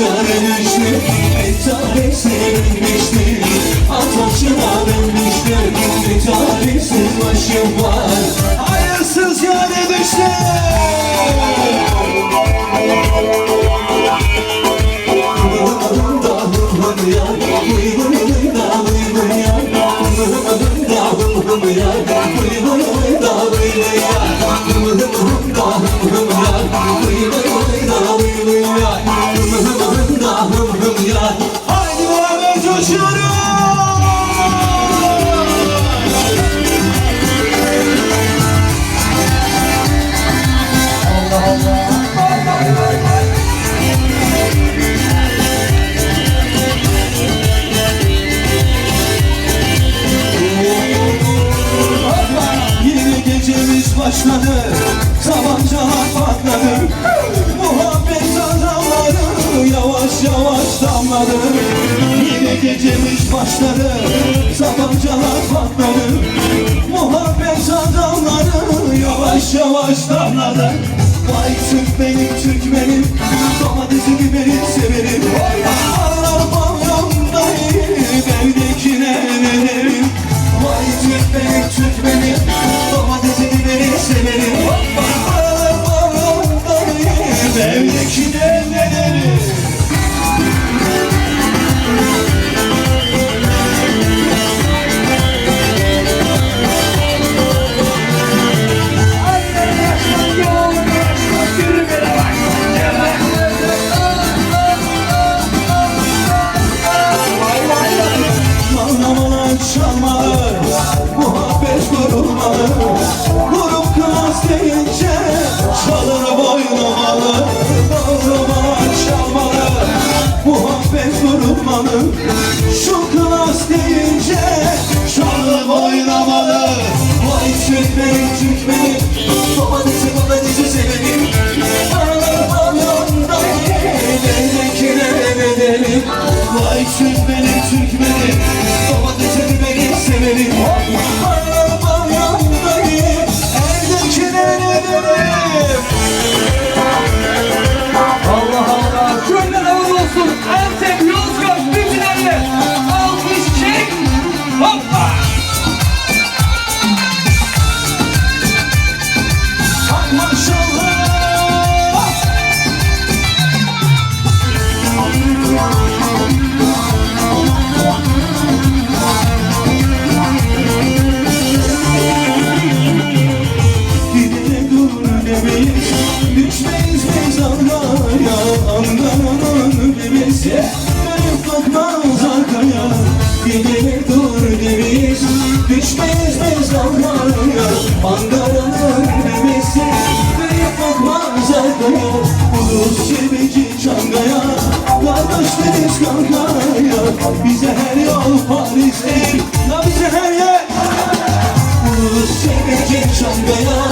çağrının Yeni gecemiz başladı Tabancalar patladı Muhabbet adamları Yavaş yavaş damladı. Vay Türk benim Türk benim Domatesi biberi severim. Ağlar pavyondayım Evdekine ne derim Vay Türk benim Türk Yeah. Ulus çevici Çankaya Kardeş deniz Kankaya. Bize her yol Paris değil La bize her yer. Ulus çevici Çankaya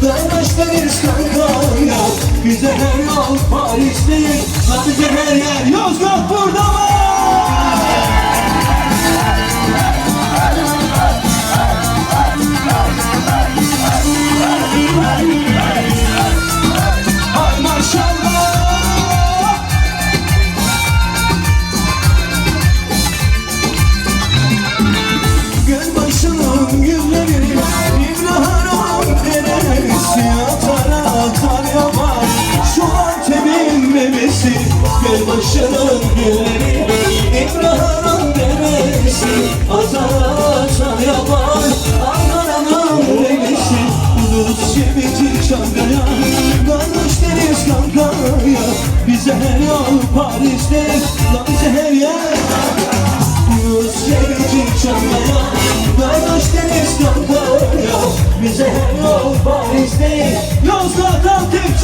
Kardeş deniz Kankaya. Bize her yol Paris değil La bize her yer. Yozgat Bize her yol Paris'te La bize her yer. Yunus çevici çamaya Kardeş deniz Kankaya Bize her yol Paris değil Yozgat Antep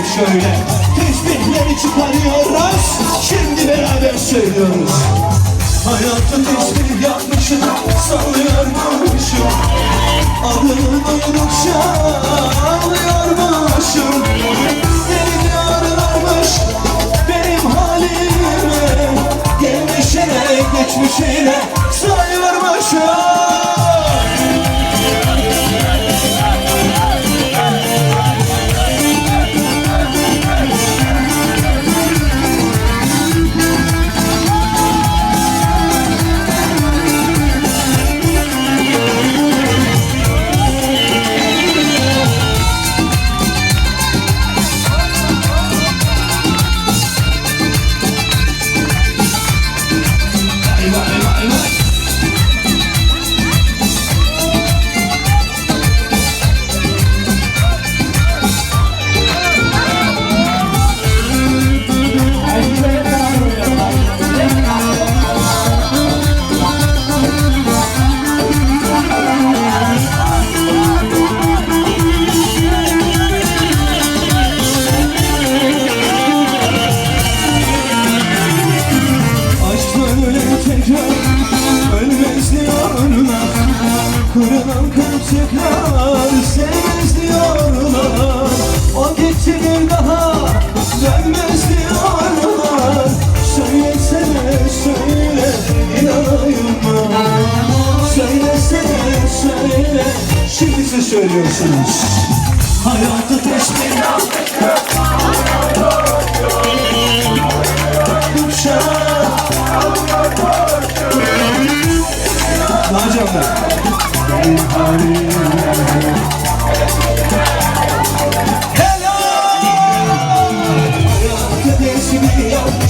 yapıp şöyle Tesbihleri çıkarıyoruz. Şimdi beraber söylüyoruz. Hayatta tesbih yapmışım Sallıyor durmuşum Adını için söylüyorsunuz. Hayatı teşkilat Daha canlı. Hello! Hayatı teşkilat